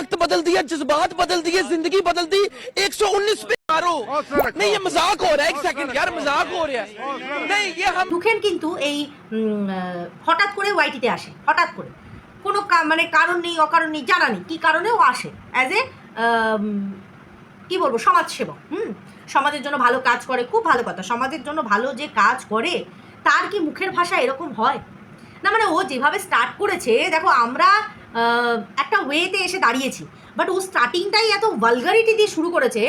वक्त बदल दिया जज्बात बदल दिए जिंदगी बदल दी 119 पे मारो नहीं ये मजाक हो रहा है एक सेकंड यार मजाक हो रहा है नहीं ये हम দুখেন কিন্তু এই উম, আহ, হঠাৎ করে ওয়াইটিতে আসে হঠাৎ করে কোনো কা- মানে কারণ নেই অকারণ নেই জানা নেই কী কারণেও আসে অ্যাজ এ কি বলবো সমাজসেবক হুম সমাজের জন্য ভালো কাজ করে খুব ভালো কথা সমাজের জন্য ভালো যে কাজ করে তার কি মুখের ভাষা এরকম হয় না মানে ও যেভাবে স্টার্ট করেছে দেখো আমরা আহ, একটা ওয়েতে এসে দাঁড়িয়েছি। বাট ও স্টার্টিংটাই এত ভালগারিটি দিয়ে শুরু করেছে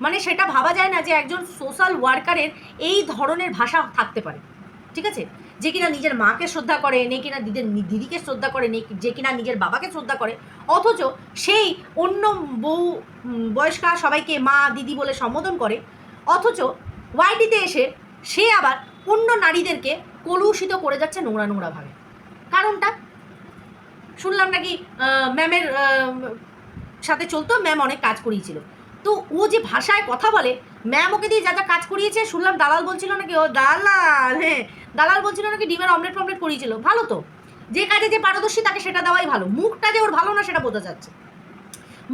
মানে সেটা ভাবা যায় না যে একজন সোশ্যাল ওয়ার্কারের এই ধরনের ভাষা থাকতে পারে। ঠিক আছে? যে কিনা নিজের মাকে শ্রদ্ধা করে, নে কিনা দিদের দিদিকে শ্রদ্ধা করে, নে যে কিনা নিজের বাবাকে শ্রদ্ধা করে, অথচ সেই অন্য বউ বয়স্কা সবাইকে মা, দিদি বলে সম্বোধন করে, অথচ ওয়াইটিতে এসে সে আবার অন্য নারীদেরকে কলুষিত করে যাচ্ছে নোংরা নোংরাভাবে কারণটা শুনলাম নাকি ম্যামের সাথে চলতো, ম্যাম অনেক কাজ করিয়েছিল। তো ও যে ভাষায় কথা বলে, ম্যাম ওকে দিয়ে যা যা কাজ করিয়েছে, শুনলাম দালাল বলছিল নাকি, ও দালাল হ্যাঁ দালাল বলছিল নাকি ডিমের অমলেট ফমলেট করিয়েছিল। ভালো তো। যে কাজে যে পারদর্শী, তাকে সেটা দেওয়াই ভালো। মুখটা যে ওর ভালো না, সেটা বোঝা যাচ্ছে।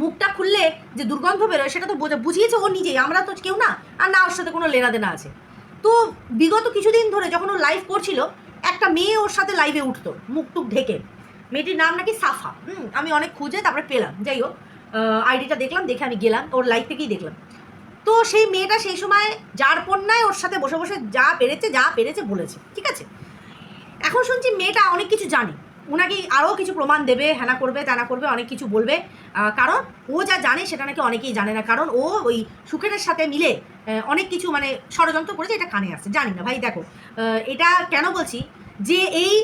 মুখটা খুললে যে দুর্গন্ধ বেরোয়, সেটা তো বোঝা বুঝিয়েছে ও নিজেই। আমরা তো কেউ না, আর না ওর সাথে কোনো লেনাদেনা আছে। তো বিগত কিছুদিন ধরে যখন ও লাইভ করছিল, একটা মেয়ে ওর সাথে লাইভে উঠতো মুখ টুক ঢেকে। মেয়েটির নাম নাকি সাফা। হুম, আমি অনেক খুঁজে তারপরে পেলাম। যাই হোক আইডিটা দেখলাম, দেখে আমি গেলাম, ওর লাইভ থেকেই দেখলাম। তো সেই মেয়েটা সেই সময় যার পণ্যায় ওর সাথে বসে বসে যা পেরেছে যা পেরেছে বলেছে, ঠিক আছে? এখন শুনছি মেয়েটা অনেক কিছু জানে। ওনাকে আরও কিছু প্রমাণ দেবে হ্যানা করবে, তানা করবে, অনেক কিছু বলবে। কারণ ও যা জানে সেটা নাকি অনেকেই জানে না। কারণ ও ওই সুখেনের সাথে মিলে অনেক কিছু মানে ষড়যন্ত্র করেছে, এটা কানে আসছে। জানি না, ভাই দেখো এটা কেন বলছি? যে এই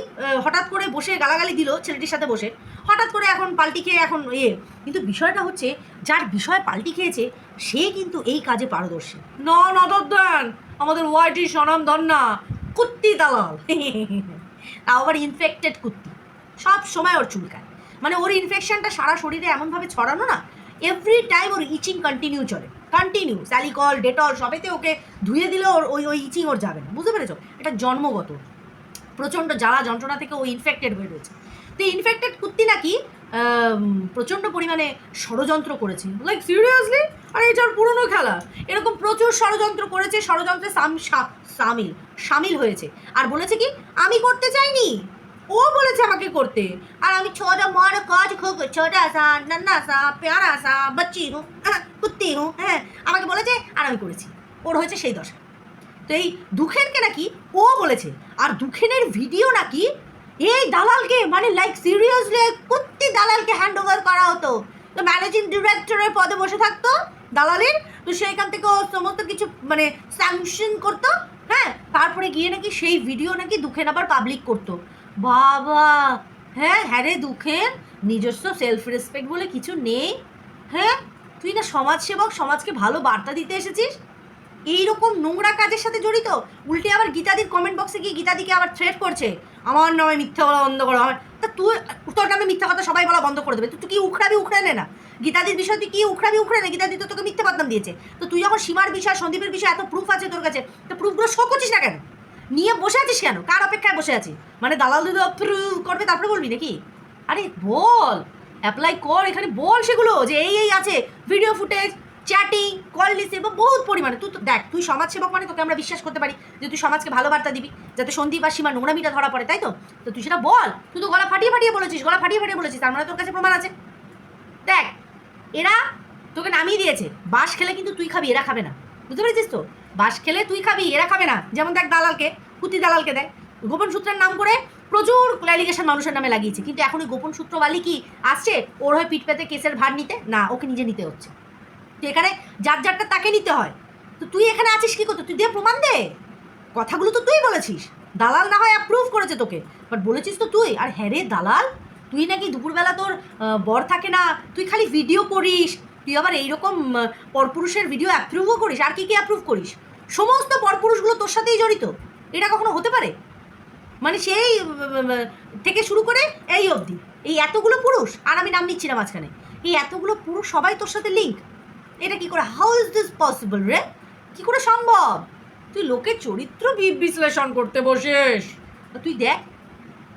হঠাৎ করে বসে গালাগালি দিল ছেলেটির সাথে বসে হঠাৎ করে এখন পাল্টি খেয়ে এখন ইয়ে কিন্তু বিষয়টা হচ্ছে যার বিষয় পাল্টি খেয়েছে সে কিন্তু এই কাজে পারদর্শী। ন নদর আমাদের ওয়াইটি সনম ধন্না কুত্তি দালাল। তাও আবার ইনফেক্টেড কুত্তি। সব সময় ওর চুলকায় মানে ওর ইনফেকশনটা সারা শরীরে এমনভাবে ছড়ানো না এভরি টাইম ওর ইচিং কন্টিনিউ চলে। কন্টিনিউ স্যালিকল ডেটল সবেতে ওকে ধুয়ে দিলে ওর ওই ওই ইচিং ওর যাবে না। বুঝতে পেরেছ? এটা জন্মগত। প্রচণ্ড জ্বালা যন্ত্রণা থেকে ও ইনফেক্টেড হয়ে রয়েছে। তো ইনফেক্টেড কুত্তি নাকি প্রচণ্ড পরিমাণে ষড়যন্ত্র করেছে। লাইক সিরিয়াসলি আর এটার পুরনো খেলা। এরকম প্রচুর ষড়যন্ত্র করেছে, ষড়যন্ত্রে সামিল সামিল হয়েছে। আর বলেছে কি, আমি করতে চাইনি। ও বলেছে আমাকে করতে। আর আমি ছোটা মার কাজ খুব ছোটা সা, নন্না সা, প্যারা সা, বাচ্চি হুঁ কুত্তি হুঁ হ্যাঁ আমাকে বলেছে, আর আমি করেছি। ওর হয়েছে সেই দশা। তো এই দুঃখেনকে নাকি ও বলেছে। আর দুখেনের ভিডিও নাকি এই দালালকে মানে লাইক সিরিয়াসলি কুত্তি দালালকে হ্যান্ড ওভার করা হতো। তো ম্যানেজিং ডিরেক্টরের পদে বসে থাকতো দালালের। তো সেইখান থেকে ও সমস্ত কিছু মানে স্যাংশন করতো হ্যাঁ? তারপরে গিয়ে নাকি সেই ভিডিও নাকি দুঃখেন আবার পাবলিক করতো। বাবা! হ্যাঁ হ্যাঁ রে দুঃখেন, নিজস্ব সেলফ রেসপেক্ট বলে কিছু নেই হ্যাঁ? তুই না সমাজসেবক, সমাজকে ভালো বার্তা দিতে এসেছিস? এইরকম নোংরা কাজের সাথে জড়িত? উল্টে আবার গীতাদির কমেন্ট বক্সে গিয়ে গীতাদিকে আবার থ্রেট করছে। আমার নামে মিথ্যা বলা বন্ধ করো। আমার তা তুই তোর নামে মিথ্যা কথা সবাই বলা বন্ধ করে দেবে। তুই কি উখড়াবি উখড়ে নে? না গীতাদির বিষয় তুই কি উখড়াবি উখড়ে নে গীতাদি তো তোকে মিথ্যা বদনাম দিয়েছে। তো তুই যখন সীমার বিষয়, সন্দীপের বিষয় এত প্রুফ আছে তোর কাছে, তো প্রুফগুলো শো করছিস না কেন? নিয়ে বসে আছিস কেন? কার অপেক্ষায় বসে আছিস? মানে দালাল দিদি অপ্রুভ করবে, তারপরে বলবি নাকি? আরে বল অ্যাপ্লাই কর এখানে। বল সেগুলো যে এই এই আছে। Video footage chatting call list বা বহুত পরিমাণে। তুই তো দেখ, তুই সমাজসেবক মানে তোকে আমরা বিশ্বাস করতে পারি যে তুই সমাজকে ভালো বার্তা দিবি, যাতে সন্দীপ বা সীমা নোংরামিটা ধরা পড়ে, তাই তো? তো তুই সেটা বল। তুই তো গলা ফাটিয়ে ফাটিয়ে বলেছিস, গলা ফাটিয়ে ফাটিয়ে বলেছিস, তার মানে তোর কাছে প্রমাণ আছে। দেখ, এরা তোকে নামিয়ে দিয়েছে। বাস খেলে কিন্তু তুই খাবি, এরা খাবে না। বুঝতে পেরেছিস তো? বাস খেলে তুই খাবি, এরা খাবে না। যেমন দেখ দালালকে, কুতি দালালকে দেখ। গোপন সূত্রের নাম করে প্রচুর ক্লারিগেশন মানুষের নামে লাগিয়েছে। কিন্তু এখন ওই গোপন সূত্রবালি কি, আসছে? ওর হয়ে পিঠ পেতে কেসের ভার নিতে? না, ওকে নিজে নিতে হচ্ছে। তো এখানে যার যারটা তাকে নিতে হয়। তো তুই এখানে আছিস কি করতে? তুই দিয়ে প্রমাণ দে। কথাগুলো তো তুই বলেছিস। দালাল না হয় অ্যাপ্রুভ করেছে তোকে। বাট বলেছিস তো তুই। আর হ্যাঁ রে দালাল, তুই নাকি দুপুরবেলা তোর বর থাকে না। তুই খালি ভিডিও করিস। তুই আবার এইরকম পরপুরুষের ভিডিও অ্যাপ্রুভও করিস। আর কি কি অ্যাপ্রুভ করিস? সমস্ত পরপুরুষগুলো তোর সাথেই জড়িত। এটা কখনো হতে পারে? মানে সেই থেকে শুরু করে এই অবধি। এই এতগুলো পুরুষ, আর আমি নাম নিচ্ছি না মাঝখানে। এই এতগুলো পুরুষ সবাই তোর সাথে লিঙ্ক এটা কি করে? হাউ ইজ দিস পসিবল রে? কি করে সম্ভব? তুই লোকের চরিত্র বিশ্লেষণ করতে বসিস। তুই দেখ,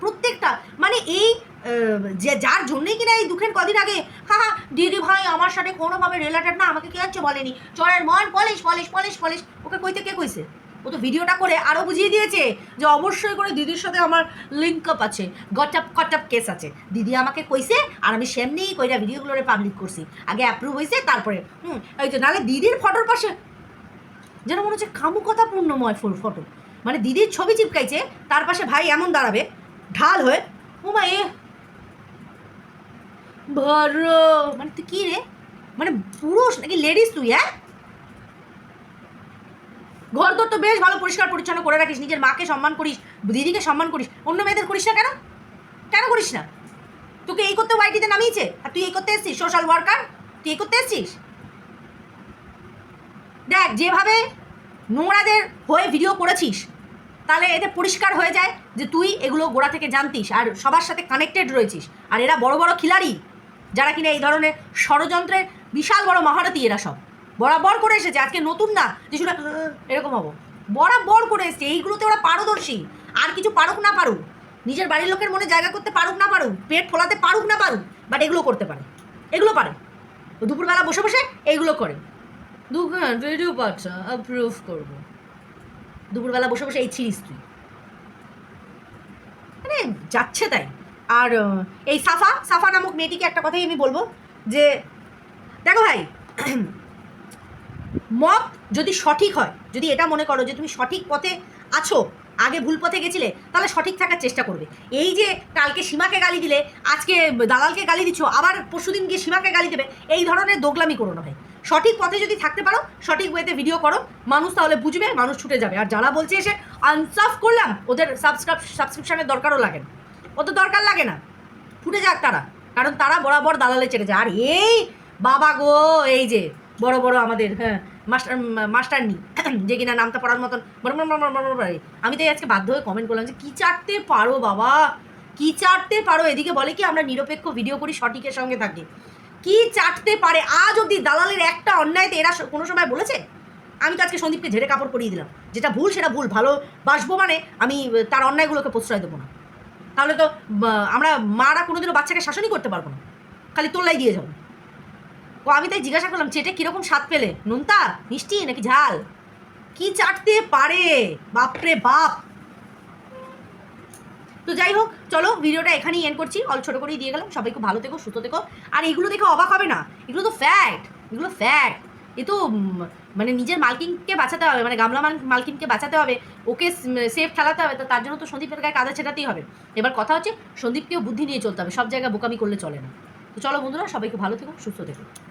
প্রত্যেকটা মানে এই যে যার জন্যই কিনা এই দুঃখের কদিন আগে, হা হা, দিদি ভাই আমার সাথে কোনোভাবে রিলেটেড না, আমাকে কে হচ্ছে বলেনি? চরের মন, পলিশ পলিশ পলিশ পলিশ। ওকে কইতে কে কইছে? ও তো ভিডিওটা করে আরও বুঝিয়ে দিয়েছে যে অবশ্যই করে দিদির সাথে আমার লিঙ্ক আপ আছে গটাপ কটাপ কেস আছে। দিদি আমাকে কইছে, আর আমি সেমনি কইরা ভিডিওগুলোরে পাবলিক করছি। আগে অ্যাপ্রুভ হয়েছে তারপরে, হুম ওই তো নাহলে দিদির ফটোর পাশে যেন মনে হচ্ছে কামুকতাপূর্ণময় ফুল ফটো মানে দিদির ছবি চিপকাইছে, তার পাশে ভাই এমন দাঁড়াবে, ঢাল হয়ে, উমা, এ, ভর মানে তুই কি রে? মানে পুরুষ নাকি লেডিস তুই হ্যাঁ? ঘর তোর তো বেশ ভালো পরিষ্কার পরিচ্ছন্ন করে রাখিস, নিজের মাকে সম্মান করিস, দিদিকে সম্মান করিস, অন্য মেয়েদের করিস না কেন? কেন করিস না? তোকে এই করতে ওয়াইটিতে নামিয়েছে? আর তুই এই করতে এসছিস? সোশ্যাল ওয়ার্কার তুই এই করতে এসছিস? দেখ, যেভাবে নোংরাদের হয়ে ভিডিও করেছিস, তাহলে এতে পরিষ্কার হয়ে যায় যে তুই এগুলো গোড়া থেকে জানতিস আর সবার সাথে কানেক্টেড রয়েছিস। আর এরা বড় বড় খিলাড়ি, যারা কিনা এই ধরনের ষড়যন্ত্রের বিশাল বড় মহারথী এরা সব। বরাবর করে এসেছে আজকে নতুন না যে শুনে এরকম হব। বরাবর করে এসেছে এইগুলোতে ওরা পারদর্শী। আর কিছু পারুক না পারুক নিজের বাড়ির লোকের মনে জায়গা করতে পারুক না পারুক পেট ফোলাতে পারুক না পারুক বাট এগুলো করতে পারে। এগুলো পারে। দুপুরবেলা বসে বসে এইগুলো করে। দুখান ভিডিও পাচ্ছা অ্যাপ্রুভ করব। দুপুরবেলা বসে বসে এই ছিড়িস তুই। মানে যাচ্ছে তাই। আর এই সাফা সাফা নামক মেয়েটিকে একটা কথাই আমি বলব যে দেখো ভাই মত যদি সঠিক হয়, যদি এটা মনে করো যে তুমি সঠিক পথে আছো, আগে ভুল পথে গেছিলে, তাহলে সঠিক থাকার চেষ্টা করবে। এই যে কালকে সীমাকে গালি দিলে, আজকে দালালকে গালি দিচ্ছ, আবার পরশুদিন গিয়ে সীমাকে গালি দেবে, এই ধরনের দোগলামি করো না ভাই। সঠিক পথে যদি থাকতে পারো, সঠিক ওয়েতে ভিডিও করো, মানুষ তাহলে বুঝবে, মানুষ ছুটে যাবে। আর যারা বলছে এসে আনসাফ করলাম, ওদের সাবস্ক্রাইব সাবস্ক্রিপশানের দরকারও লাগে না। অত দরকার লাগে না। ফুটে যাক তারা। কারণ তারা বরাবর দালালে চেড়ে যায় আর এই বাবা গো, এই যে বড় বড় আমাদের হ্যাঁ মাস্টার মাস্টার নি, যে কিনা নামটা পড়ার মতন, বড় বড় বড় বড়। আমি তাই আজকে বাধ্য হয়ে কমেন্ট করলাম যে, কী চাটতে পারো বাবা? কী চাটতে পারো? এদিকে বলে কি, আমরা নিরপেক্ষ ভিডিও করি, সঠিকের সঙ্গে থাকি। কি চাটতে পারে? আজ অবধি দালালের একটা অন্যায়তে এরা কোনো সময় বলেছে? আমি তো আজকে সন্দীপকে ঝেড়ে কাপড় পরিয়ে দিলাম। যেটা ভুল, সেটা ভুল, ভালো বাসবো মানে আমি তার অন্যায়গুলোকে প্রশ্রয় দেবো না। তাহলে তো আমরা মারা কোনোদিনও বাচ্চাকে শাসনই করতে পারব না। খালি তোল্লাই দিয়ে যাব। ও, আমি তাই জিজ্ঞাসা করলাম চেটে কীরকম স্বাদ পেলে? নুনতা? মিষ্টি নাকি ঝাল? কি চাটতে পারে? বাপরে বাপ! তো যাই হোক, চলো ভিডিওটা এখানেই এন্ড করছি। অল ছোটো করেই দিয়ে গেলাম। সবাই খুব ভালো থেকো, সুস্থ থেকো। আর এগুলো দেখে অবাক হবে না। এগুলো তো ফ্যাক্ট এগুলো ফ্যাক্ট এ তো মানে নিজের মালকিনকে বাঁচাতে হবে মানে গামলা মাল- মালকিনকে বাঁচাতে হবে। ওকে সেফ খেলাতে হবে। তো তার জন্য তো সন্দীপের গায়ে কাদা ছেটাতেই হবে। এবার কথা হচ্ছে, সন্দীপকেও বুদ্ধি নিয়ে চলতে হবে। সব জায়গায় বোকামি করলে চলে না। তো চলো বন্ধুরা সবাইকে ভালো থেকো, সুস্থ থেকো।